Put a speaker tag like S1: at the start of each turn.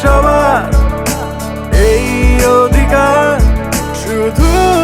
S1: সবার এই অধিকার শুধু